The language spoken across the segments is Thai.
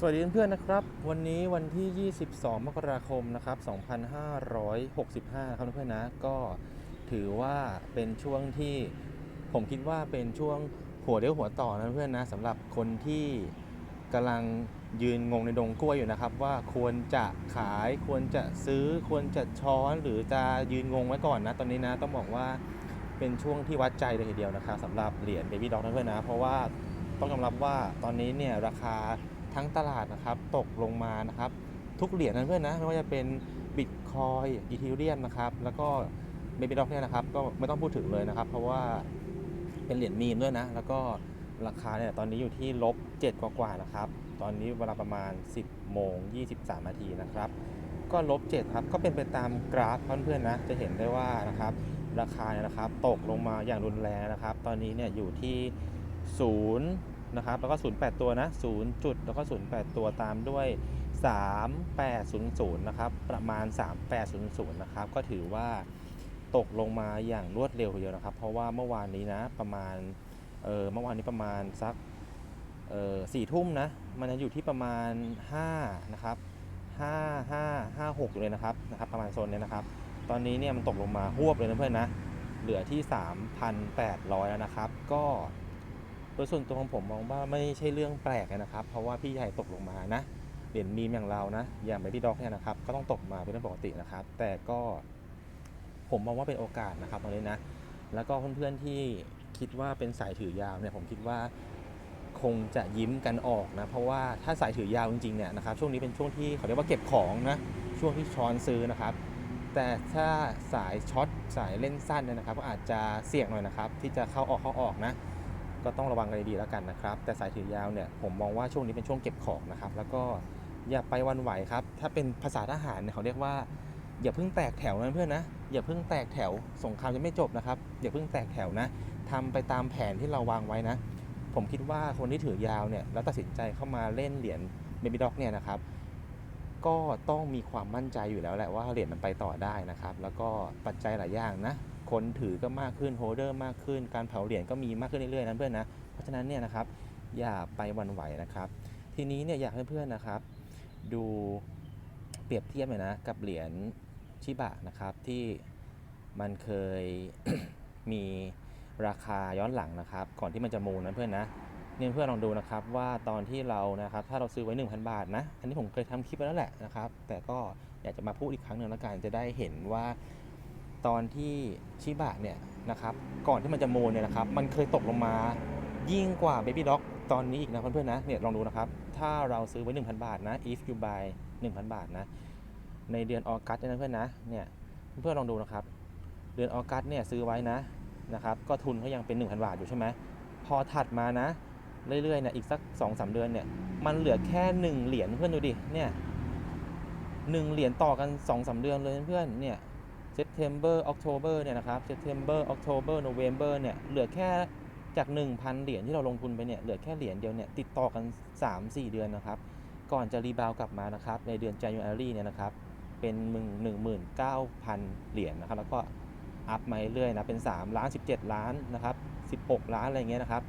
สวัสดีเพื่อนๆนะครับ วันนี้วันที่ 22 มกราคมนะครับ 2565 ครับเพื่อนๆนะ ก็ถือว่าเป็นช่วงที่ผมคิดว่าเป็นช่วงหัวเรียวหัวต่อนะเพื่อนนะสำหรับคนที่กำลังยืนงงในดงกล้วยอยู่นะครับ ว่าควรจะขายควรจะซื้อควรจะช้อนหรือจะยืนงงไว้ก่อนนะ ตอนนี้นะต้องบอกว่าเป็นช่วงที่วัดใจเลยทีเดียวนะครับสำหรับเหรียญเบบี้ด็อกนะเพื่อนนะเพราะว่าต้องยอมรับว่าตอนนี้เนี่ยราคา ทั้งตลาดนะครับตกลงมานะครับ ทุกเหรียญนะเพื่อนนะ ไม่ว่าจะเป็นบิตคอยอีเทเรียมนะครับ แล้วก็เบบี้ด็อกเนี่ยนะครับ ก็ไม่ต้องพูดถึงเลยนะครับ เพราะว่าเป็นเหรียญมีมด้วยนะ แล้วก็ราคาเนี่ยตอนนี้อยู่ที่ลบ7กว่าๆนะครับ ตอนนี้เวลาประมาณ 10โมง23นาทีนะครับ ก็ลบ7ครับ ก็เป็นไปตามกราฟเพื่อนๆนะ จะเห็นได้ว่านะครับ ราคาเนี่ยนะครับ ตกลงมาอย่างรุนแรงนะครับ ตอนนี้เนี่ยอยู่ที่ 0 นะครับแล้วก็ 08 ตัวนะ 0 จุด แล้วก็ 08 ตัวตามด้วย 3800 นะครับ ประมาณ 3800 นะครับ ก็ถือว่าตกลงมาอย่างรวดเร็วทีเดียวนะครับ เพราะว่าเมื่อวานนี้นะประมาณเออเมื่อวานนี้ประมาณสักเออสี่ทุ่มนะ มันจะอยู่ที่ประมาณ 5 นะครับ 5 5 5 6อยู่เลยนะครับนะครับประมาณโซนเนี้ยนะครับ ตอนนี้เนี่ยมันตกลงมาหวบเลยนะเพื่อนนะ เหลือที่ 3,800 แล้วนะครับ ก็ ดยส่วนตัวของผมมองว่าไม่ใช่เรื่องแปลกนะครับ เพราะว่าพี่ใหญ่ตกลงมานะเหรียญมีมอย่างเรานะ อย่างเบบี้ด็อกเนี่ยนะครับ ก็ต้องตกมาเป็นเรื่องปกตินะครับ แต่ก็ผมมองว่าเป็นโอกาสนะครับตรงนี้นะ แล้วก็เพื่อนๆที่คิดว่าเป็นสายถือยาวเนี่ยผมคิดว่าคงจะยิ้มกันออกนะ เพราะว่าถ้าสายถือยาวจริงๆเนี่ยนะครับ ช่วงนี้เป็นช่วงที่เขาเรียกว่าเก็บของนะ ช่วงที่ช้อนซื้อนะครับ แต่ถ้าสายช็อตสายเล่นสั้นเนี่ยนะครับ ก็อาจจะเสี่ยงหน่อยนะครับ ที่จะเข้าออกเข้าออกนะ ก็ต้องระวังกันดีๆแล้วกันนะครับ แต่สายถือยาวเนี่ยผมมองว่าช่วงนี้เป็นช่วงเก็บของนะครับ แล้วก็อย่าไปวันไหวครับ ถ้าเป็นภาษาทหารเนี่ยเขาเรียกว่า อย่าเพิ่งแตกแถวนะเพื่อนนะ อย่าเพิ่งแตกแถว สงครามจะไม่จบนะครับ อย่าเพิ่งแตกแถวนะทำไปตามแผนที่เราวางไว้นะ ผมคิดว่าคนที่ถือยาวเนี่ยแล้วตัดสินใจเข้ามาเล่นเหรียญเบบี้ด็อกเนี่ยนะครับ ก็ต้องมีความมั่นใจอยู่แล้วแหละว่าเหรียญมันไปต่อได้นะครับ แล้วก็ปัจจัยหลายอย่างนะ คนถือก็มากขึ้นโฮเดอร์มากขึ้น การเผาเหรียญก็มีมากขึ้นเรื่อยๆนะเพื่อนนะ เพราะฉะนั้นเนี่ยนะครับอย่าไปวันไหวนะครับ ทีนี้เนี่ยอยากให้เพื่อนนะครับ ดูเปรียบเทียบเลยนะกับเหรียญชิบะนะครับที่มันเคยมีราคาย้อนหลังนะครับ ก่อนที่มันจะมูลนะเพื่อนนะเนี่ยเพื่อนลองดูนะครับว่าตอนที่เรานะครับถ้าเราซื้อไว้ 1,000 บาทนะ อันนี้ผมเคยทำคลิปไปแล้วแหละนะครับ แต่ก็อยากจะมาพูดอีกครั้งหนึ่งแล้วกันจะได้เห็นว่า ตอนที่ชิบะเนี่ยนะครับก่อนที่มันจะโมนเนี่ยนะครับมันเคยตกลงมายิ่งกว่า Baby Dog ตอนนี้อีกนะเพื่อนๆนะเนี่ยลองดูนะครับ ถ้าเราซื้อไว้ 1,000 บาทนะ if you buy 1,000 บาทนะ ในเดือนออกัสเนี่ยนะเพื่อนนะเนี่ยเพื่อนๆลองดูนะครับ เดือนออกัสเนี่ยซื้อไว้นะนะครับ ก็ทุนเขายังเป็น 1,000 บาทอยู่ใช่ไหมพอถัดมานะ เรื่อยๆเนี่ยอีกสัก 2-3 เดือนเนี่ยมันเหลือแค่ 1 เหรียญเพื่อนดูดิเนี่ยหนึ่งเหรียญต่อกัน2-3เดือนเลยเพื่อนเนี่ย September October เนี่ยนะครับ September October November เนี่ยเหลือแค่จาก 1,000 เหรียญที่เราลงทุนไปเนี่ยเหลือแค่เหรียญเดียวเนี่ยติดต่อกัน 3-4 เดือนนะครับ ก่อนจะรีบาวกลับมานะครับในเดือน January เนี่ยนะครับเป็นมึง19,000 เหรียญนะครับแล้วก็อัพมาเรื่อยๆนะเป็น3ล้าน17 ล้านนะครับ16 ล้านอะไรเงี้ยนะครับ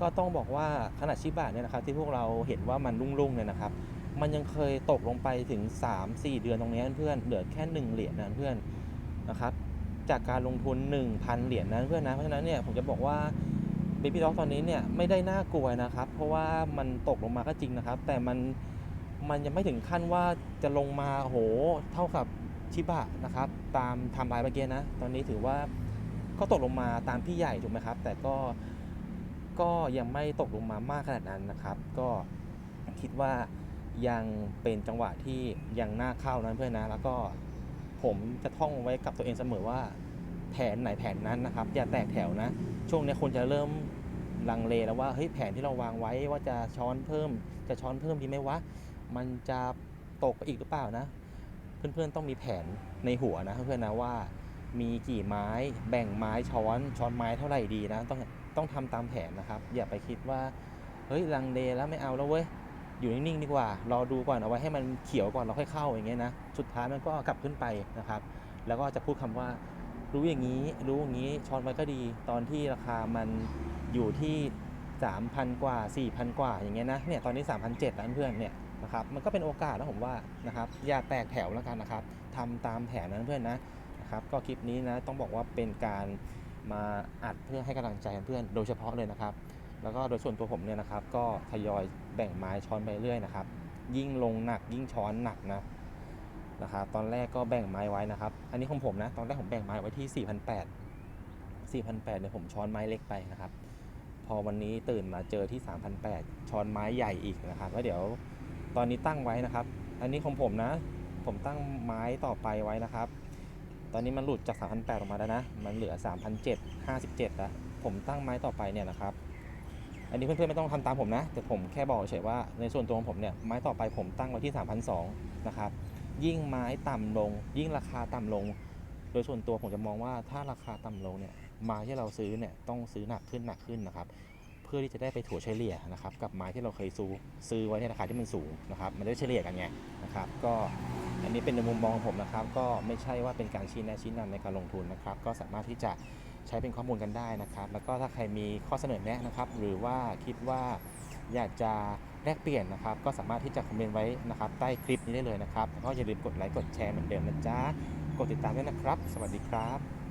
ก็ต้องบอกว่าขนาดชิบะเนี่ยนะครับที่พวกเราเห็นว่ามันรุ่งๆเนี่ยนะครับมันยังเคยตกลงไปถึง 3-4 เดือนตรงนี้เพื่อนเหลือแค่ 1 เหรียญนะเพื่อน นะครับจากการลงทุน 1,000 เหรียญนะเพื่อนนะเพราะฉะนั้นเนี่ยผมจะบอกว่า Baby Dog ตอนนี้เนี่ยไม่ได้น่ากลัวนะครับ เพราะว่ามันตกลงมาก็จริงนะครับ แต่มันมันยังไม่ถึงขั้นว่าจะลงมาโหเท่ากับชิบะนะครับ ตามทำลายเมื่อกี้นะ ตอนนี้ถือว่าก็ตกลงมาตามพี่ใหญ่ถูกไหมครับ แต่ก็ก็ยังไม่ตกลงมามากขนาดนั้นนะครับ ก็คิดว่ายังเป็นจังหวะที่ยังน่าเข้านะเพื่อนนะแล้วก็ ผมจะท่องไว้กับตัวเองเสมอว่า แผนไหนแผนนั้นนะครับ อย่าแตกแถวนะ ช่วงนี้คนจะเริ่มลังเลแล้วว่าเฮ้ยแผนที่เราวางไว้ว่าจะช้อนเพิ่ม จะช้อนเพิ่มดีไหมวะมันจะตกไปอีกหรือเปล่านะ เพื่อนๆต้องมีแผนในหัวนะเพื่อนๆนะว่า มีกี่ไม้แบ่งไม้ช้อนช้อนไม้เท่าไหร่ดีนะ ต้องต้องทำตามแผนนะครับ อย่าไปคิดว่าเฮ้ยลังเลแล้วไม่เอาแล้วเว้ย อยู่นิ่งๆดีกว่า รอดูก่อนเอาไว้ให้มันเขียวก่อนเราค่อยเข้าอย่างเงี้ยนะ สุดท้ายมันก็กลับขึ้นไปนะครับ แล้วก็จะพูดคำว่ารู้อย่างนี้ รู้อย่างนี้ช้อนไว้ก็ดี ตอนที่ราคามันอยู่ที่ 3,000 กว่า 4,000 กว่าอย่างเงี้ยนะ เนี่ยตอนนี้3,700แล้วเพื่อนเนี่ยนะครับ มันก็เป็นโอกาสนะผมว่านะครับ อย่าแตกแถวแล้วกันนะครับทำตามแผนนะเพื่อนนะนะครับ ก็คลิปนี้นะต้องบอกว่าเป็นการมาอัดเพื่อให้กำลังใจเพื่อนโดยเฉพาะเลยนะครับ แล้วก็โดยส่วนตัวผมเนี่ยนะครับก็ทยอยแบ่งไม้ช้อนไปเรื่อยนะครับ ยิ่งลงหนักยิ่งช้อนหนักนะนะครับตอนแรกก็แบ่งไม้ไว้นะครับ อันนี้ของผมนะตอนแรกผมแบ่งไม้ไว้ที่ 4,800 4,800เนี่ยผมช้อนไม้เล็กไปนะครับ พอวันนี้ตื่นมาเจอที่ 3,800 ช้อนไม้ใหญ่อีกนะครับแล้วเดี๋ยวตอนนี้ตั้งไว้นะครับ อันนี้ของผมนะ ผมตั้งไม้ต่อไปไว้นะครับ ตอนนี้มันหลุดจาก 3,800ออกมาแล้วนะ มันเหลือ 3,757แล้วผมตั้งไม้ต่อไปเนี่ยนะครับ อันนี้เพื่อนๆไม่ต้องทำตามผมนะ แต่ผมแค่บอกเฉยว่าในส่วนตัวของผมเนี่ยไม้ต่อไปผมตั้งไว้ที่ 3,200นะครับยิ่งไม้ต่ำลง ยิ่งราคาต่ำลง โดยส่วนตัวผมจะมองว่าถ้าราคาต่ำลงเนี่ยไม้ที่เราซื้อเนี่ยต้องซื้อหนักขึ้นหนักขึ้นนะครับเพื่อที่จะได้ไปถัวเฉลี่ยนะครับกับไม้ที่เราเคยซื้อซื้อไว้ในราคาที่มันสูงนะครับมันได้เฉลี่ยกันไงนะครับก็อันนี้เป็นในมุมมองของผมนะครับ ก็ไม่ใช่ว่าเป็นการชี้แนะชี้นำในการลงทุนนะครับ ก็สามารถที่จะ ใช้เป็นข้อมูลกันได้นะครับ แล้วก็ถ้าใครมีข้อเสนอแนะนะครับ หรือว่าคิดว่าอยากจะแลกเปลี่ยนนะครับ ก็สามารถที่จะคอมเมนต์ไว้นะครับ ใต้คลิปนี้ได้เลยนะครับแล้วก็อย่าลืมกดไลค์กดแชร์เหมือนเดิมนะจ๊ะกดติดตามด้วยนะครับ สวัสดีครับ